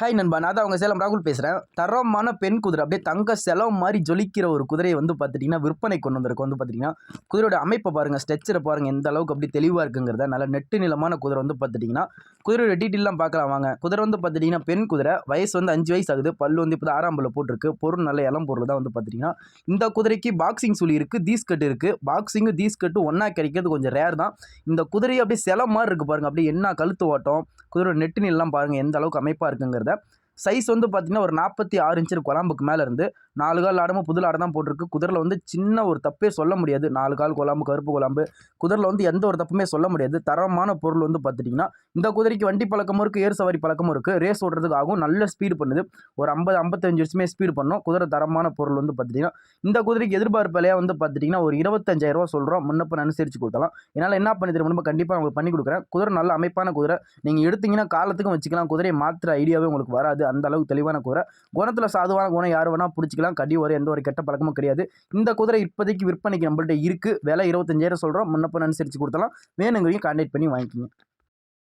Hi நண்பா. நான் தான் அவங்க சேலம் ராகுல் பேசுகிறேன் தரமான பெண் குதிரை அப்படியே தங்க செலவு மாதிரி ஜொலிக்கிற ஒரு குதிரையை வந்து பார்த்துட்டிங்கன்னா விற்பனை கொண்டு வந்திருக்கு. வந்து பார்த்தீங்கன்னா குதிரையோட அமைப்பை பாருங்கள் ஸ்ட்ரெச்சரை பாருங்கள் எந்த அளவுக்கு அப்படி தெளிவாக இருக்குங்கிறத நல்ல நெட்டு நிலமான குதிரை வந்து பார்த்துட்டிங்கன்னா குதிரையோட டீட்டெயிலாம் பார்க்கலாம் வாங்க. குதிரை வந்து பார்த்துட்டிங்கன்னா பெண் குதிரை வயசு வந்து அஞ்சு வயசு ஆகுது. பல்லு வந்து இப்போ ஆறாம் பல்ல போட்டிருக்கு. பொருள் நல்ல இளம் பொருள் தான் வந்து பார்த்துட்டிங்கன்னா இந்த குதிரைக்கு பாக்ஸிங் சுழி இருக்குது தீஸ்கட்டு இருக்குது பாக்ஸிங்கு தீஸ்கட்டும் ஒன்றா கிடைக்கிறது கொஞ்சம் ரேர் தான். இந்த குதிரையை அப்படியே சில மாதிரி இருக்குது பாருங்கள் அப்படியே என்ன கழுத்து ஓட்டம் குதிரையோட நெட்டு நிலாம் பாருங்கள் எந்த அளவுக்கு அமைப்பாக இருக்குங்கிறது. வருது சைஸ் வந்து பார்த்தீங்கன்னா ஒரு நாற்பத்தி ஆறு இன்ச்சு குழம்புக்கு மேலே இருந்து நாலு கால் ஆடமும் புது ஆடம் தான் போட்டிருக்கு. குதிரில் வந்து சின்ன ஒரு தப்பே சொல்ல முடியாது. நாலு கால் குழம்பு கருப்பு குழம்பு. குதிரில் வந்து எந்த ஒரு தப்புமே சொல்ல முடியாது. தரமான பொருள் வந்து பார்த்துட்டிங்கன்னா இந்த குதிரைக்கு வண்டி பழக்கமும் இருக்குது ஏர் சவாரி பழக்கமும் இருக்குது ரேஸ் ஓடுறதுக்கு ஆகும். நல்ல ஸ்பீடு பண்ணுது. ஒரு ஐம்பது ஐம்பத்தஞ்சு வருஷமே ஸ்பீடு பண்ணோம். குதிரை தரமான பொருள் வந்து பார்த்துட்டிங்கன்னா இந்த குதிரைக்கு எதிர்பார்ப்பு விலையாக வந்து பார்த்துட்டிங்கன்னா ஒரு இருபத்தஞ்சாயிரரூவா சொல்கிறோம் முன்னப்பன் அனுசரித்து கொடுத்தலாம் என்னால் என்ன பண்ணி தர முடியுமோ கண்டிப்பாக உங்களுக்கு பண்ணி கொடுக்குறேன். குதிரை நல்ல அமைப்பான குதிரை. நீங்கள் எடுத்தீங்கன்னா காலத்துக்கும் வச்சுக்கலாம். குதிரையை மாற்றுற ஐடியாவே உங்களுக்கு வராது. அந்த அளவுக்கு தெளிவான குதிரை. குணத்தில் சாதுவான குணம் யார் வேணால் பிடிச்சிக்கலாம். கடி ஒரு எந்த ஒரு கெட்ட பழக்கமும் கிடையாது. இந்த குதிரை இப்போதைக்கு விற்பனைக்கு நம்மள்ட்ட இருக்குது விலை இருபத்தஞ்சாயிரம் சொல்கிறோம் முன்னப்பன் அனுசரித்து கொடுத்தலாம். வேணுங்கிறீங்க கான்டாக்ட் பண்ணி வாங்கிக்கிங்க.